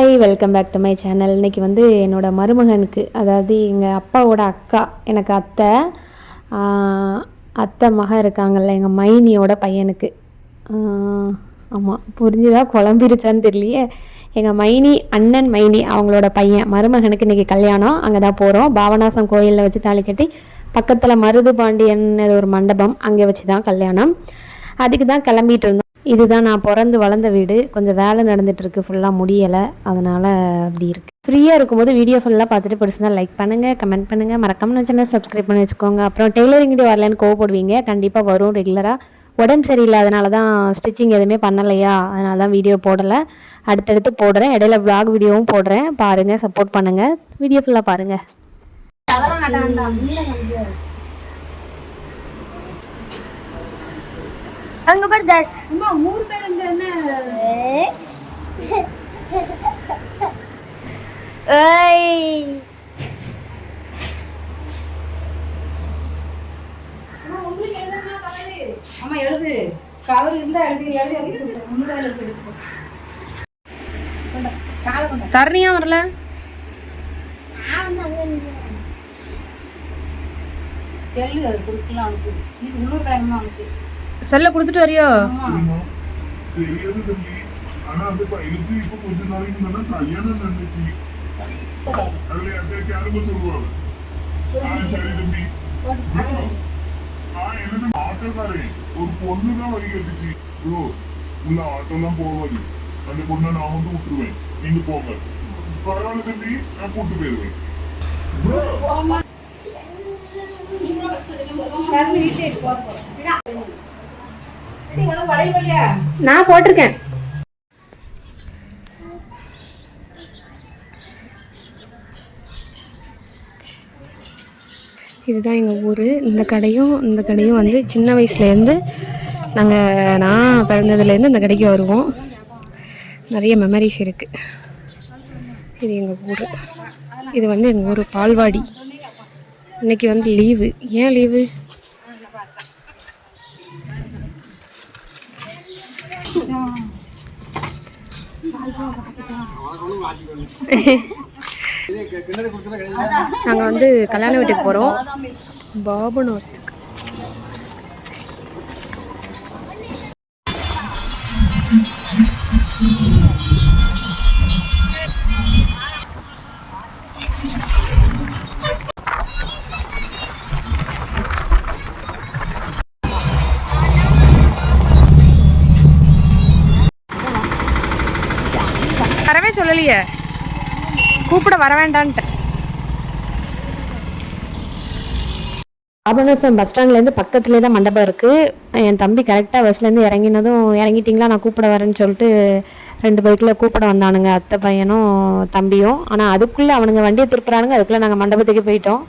Hi welcome back to my channel இன்றைக்கி வந்து என்னோடய மருமகனுக்கு அதாவது எங்கள் அப்பாவோட அக்கா எனக்கு அத்தை அத்தை மக இருக்காங்கல்ல எங்கள் மைனியோட பையனுக்கு. ஆமாம் புரிஞ்சுதா? குழம்பிருச்சான்னு தெரியலையே. எங்கள் மைனி அண்ணன் மைனி அவங்களோட பையன் மருமகனுக்கு இன்றைக்கி கல்யாணம். அங்கே தான் போகிறோம் பாவநாசம் கோயிலில் வச்சு தாலி கட்டி பக்கத்தில் மருது பாண்டியன் ஒரு மண்டபம் அங்கே வச்சு தான் கல்யாணம். அதுக்கு தான் கிளம்பிட்டு இருந்தோம். இதுதான் நான் பிறந்து வளர்ந்த வீடு. கொஞ்சம் வேலை நடந்துட்டு இருக்கு ஃபுல்லாக முடியலை. அதனால் அப்படி இருக்கு. ஃப்ரீயாக இருக்கும்போது வீடியோ ஃபுல்லாக பார்த்துட்டு பிடிச்சிருந்தா லைக் பண்ணுங்கள் கமெண்ட் பண்ணுங்கள் மறக்காமல் சேனல் சப்ஸ்கிரைப் பண்ணி வச்சுக்கோங்க. அப்புறம் டெய்லரிங் வீடியோ வரலன்னு கோவப்படுவீங்க. கண்டிப்பாக வரும் ரெகுலராக உடம்பு சரியில்லை அதனால தான் ஸ்டிச்சிங் எதுவுமே பண்ணலையா? அதனால தான் வீடியோ போடலை. அடுத்தடுத்து போடுறேன். இடையில vlog வீடியோவும் போடுறேன். பாருங்கள் சப்போர்ட் பண்ணுங்கள் வீடியோ ஃபுல்லாக பாருங்கள் அங்க பாரு தர்ஷ். அம்மா மூணு பேர் இங்க என்ன? ஏய். அம்மா எழுது. கலர் இருந்தா எழுதி எழுதி எழுதி முன்னாடி எழுதி எடுத்து காலை கொண்ட தரணியா வரல? செல்லு அது கொடுக்கலாம் அவனுக்கு. நீ உள்ளூர் கிளம்புமா அவனுக்கு. செல்ல கொடுத்துட்டு வரியோ ஆமா தெரியாது தம்பி ஆனா அந்த பையனுக்கு இப்ப கொஞ்ச நாளைக்கு முன்னாடி கல்யாணம் நடந்துச்சு அதுல அத்தைக்கு யாருக்கும் சொல்லுவாங்க ஆ சரி தம்பி நான் என்னது ஆட்டோக்காரன் ஒரு பொண்ணு தான் வழி கட்டுச்சு ப்ரோ உள்ள ஆட்டோலாம் போவாது அந்த பொண்ணை நான் வந்து விட்டுருவேன் நீங்க போங்க பரவாயில்ல தம்பி நான் கூட்டு போயிருவேன் கருந்து வீட்டிலே நான் போட்டிருக்கேன். இதுதான் எங்கள் ஊர். இந்த கடையும் இந்த கடையும் வந்து சின்ன வயசுலேருந்து நாங்கள் நான் பிறந்ததுலேருந்து இந்த கடைக்கு வருவோம். நிறைய மெமரிஸ் இருக்குது இது எங்கள் ஊர். இது வந்து எங்கள் ஊர் பால்வாடி. இன்றைக்கி வந்து லீவு ஏன் லீவு நாங்கள் வந்து கல்யாண வீட்டுக்கு போகிறோம் பாபன் நோஸ்துக்கு வரவே சொல்லலையே. கூப்பிட வர வேண்டான்ட்டு. ஆபனசம் பஸ் ஸ்டாண்ட்லேருந்து பக்கத்துலேயே தான் மண்டபம் இருக்குது என் தம்பி கரெக்டாக பஸ்லேருந்து இறங்கினதும் இறங்கிட்டிங்களா? நான் கூப்பிட வரேன்னு சொல்லிட்டு ரெண்டு பைக்கில் கூப்பிட வந்தானுங்க அத்தை பையனும் தம்பியும். ஆனால் அதுக்குள்ளே அவனுங்க வண்டியை திருப்புறானுங்க அதுக்குள்ளே நாங்கள் மண்டபத்துக்கு போயிட்டோம்.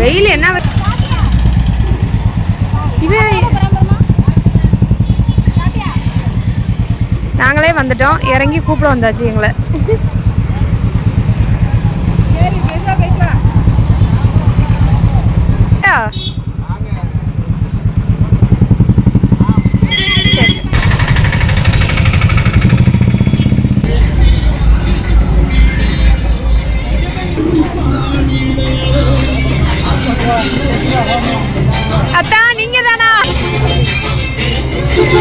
வெயில் என்ன நாங்களே வந்துட்டோம். இறங்கி கூப்பிட வந்தாச்சு எங்களை.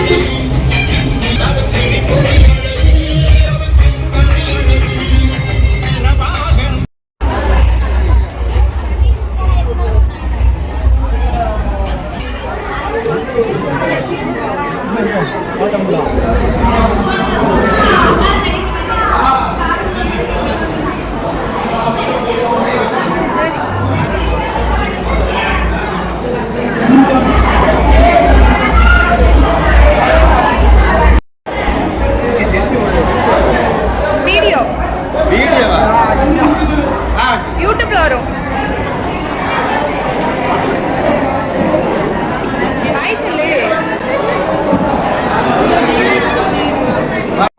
வீடியோ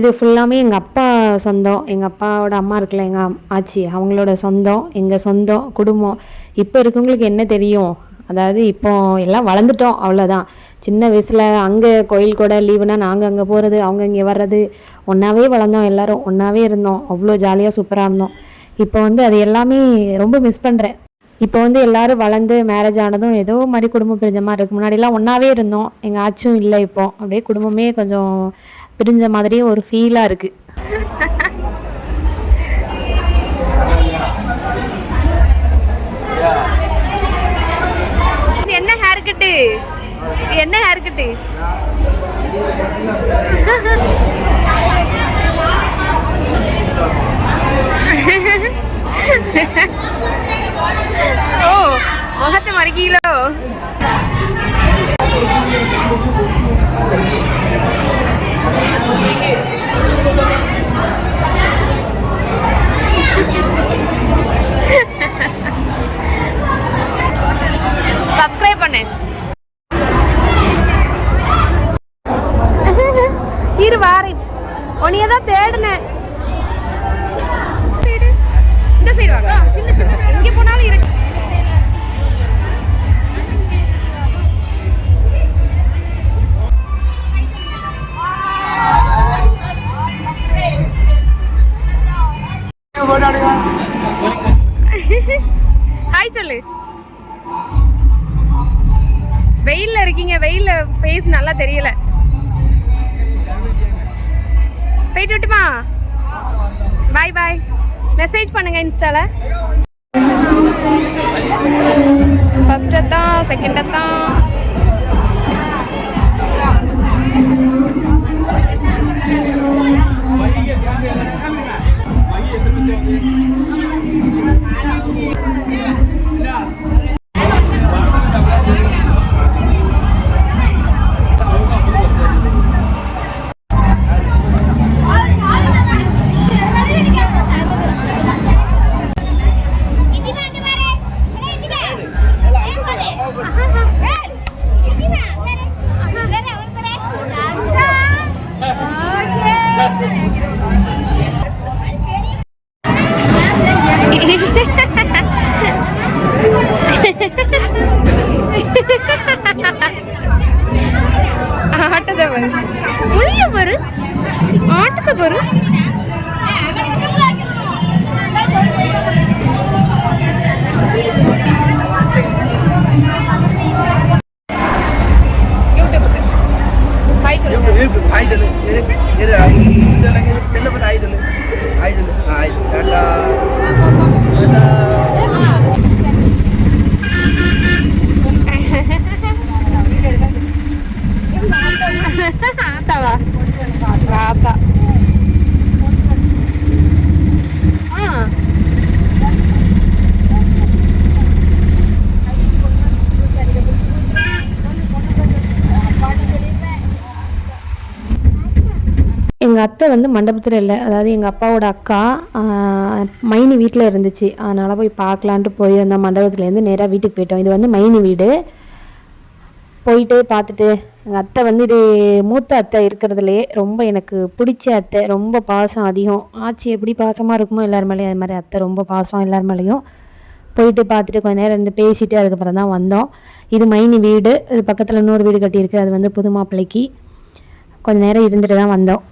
இது ஃபுல்லாமே எங்கள் அப்பா சொந்தம். எங்கள் அப்பாவோட அம்மா இருக்குல்ல எங்கள் ஆச்சி அவங்களோட சொந்தம். எங்கள் சொந்தம் குடும்பம். இப்போ இருக்கவங்களுக்கு என்ன தெரியும்? அதாவது இப்போ எல்லாம் வளர்ந்துட்டோம் அவ்வளோதான் சின்ன வயசில் அங்கே கோயில் கூட லீவுனா நாங்கள் அங்கே போகிறது அவங்க இங்கே வர்றது. ஒன்றாவே வளர்ந்தோம் எல்லோரும். ஒன்றாவே இருந்தோம். அவ்வளோ ஜாலியாக சூப்பராக இருந்தோம். இப்போ வந்து அது எல்லாமே ரொம்ப மிஸ் பண்ணுறேன் இப்போ வந்து எல்லாரும் வளர்ந்து மேரேஜ் ஆனதும் ஏதோ மாதிரி குடும்பம் பிரிஞ்ச மாதிரி இருக்கு. முன்னாடிலாம் ஒன்றாவே இருந்தோம். எங்கள் ஆச்சும் இல்லை இப்போ. அப்படியே குடும்பமே கொஞ்சம் பிரிஞ்ச மாதிரியே ஒரு ஃபீலாக இருக்குது என்ன ஹேர் கட்டு என்ன ஹேர் கட்டு ஓ முகத்தை மறைக்கீங்களோ சப்ஸ்கிரைப் பாய் பாய் மெசேஜ் பண்ணுங்க இன்ஸ்டால. ஃபர்ஸ்ட் தான் செகண்ட் தான் அத்தை வந்து மண்டபத்தில் இல்லை. அதாவது எங்கள் அப்பாவோட அக்கா மைனி வீட்டில் இருந்துச்சு. அதனால் போய் பார்க்கலான்ட்டு போய் அந்த மண்டபத்துலேருந்து நேராக வீட்டுக்கு போயிட்டோம். இது வந்து மைனி வீடு. போயிட்டு பார்த்துட்டு எங்கள் அத்தை வந்து இது மூத்த அத்தை இருக்கிறதுலே ரொம்ப எனக்கு பிடிச்ச அத்தை. ரொம்ப பாசம் அதிகம். ஆச்சி எப்படி பாசமாக இருக்குமோ எல்லார் மேலேயும் அது மாதிரி அத்தை ரொம்ப பாசம் எல்லார் மேலேயும். போயிட்டு பார்த்துட்டு கொஞ்ச நேரம் இருந்து பேசிட்டு அதுக்கப்புறம் தான் வந்தோம். இது மைனி வீடு. இது பக்கத்தில் இன்னொரு வீடு கட்டியிருக்கு. அது வந்து புது மாப்பிள்ளைக்கு. கொஞ்ச நேரம் இருந்துட்டு தான் வந்தோம்.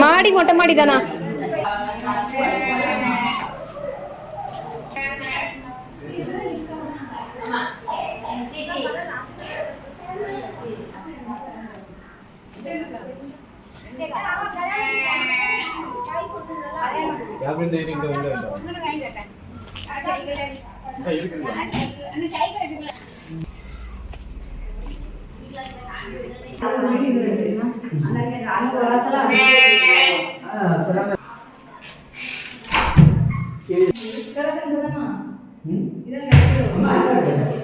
மாடி மொட்டை மாடி தானா இருந்து வரும்போது வீட்டுக்கு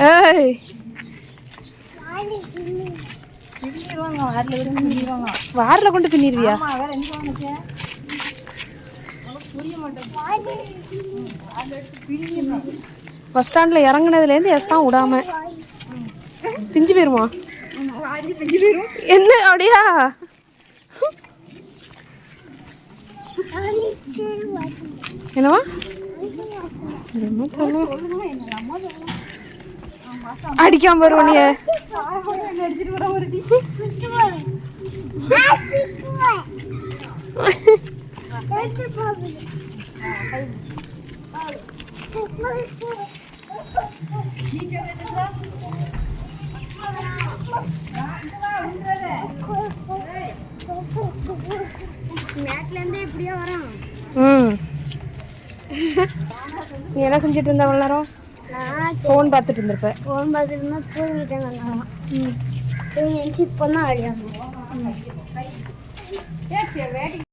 ஏய். வாரில் கொண்டு பின்னிருவியா பஸ் ஸ்டாண்டில் இறங்குனதுலேருந்து எஸ் தான் விடாம. பிஞ்சு போயிருமா? என்ன அப்படியா? என்னவா என்னமோ சொல்லு. அடிக்காம வருவனிய ம். நீ என்ன செஞ்சுட்டு இருந்த அவ்வளோ நேரம்? ஃபோன் பார்த்துட்டு இருந்திருப்ப ஃபோன் பார்த்துட்டு தூங்கிட்டேன் நான். தூங்கி எழுந்துச்சு இப்போ தான் அடியாங்க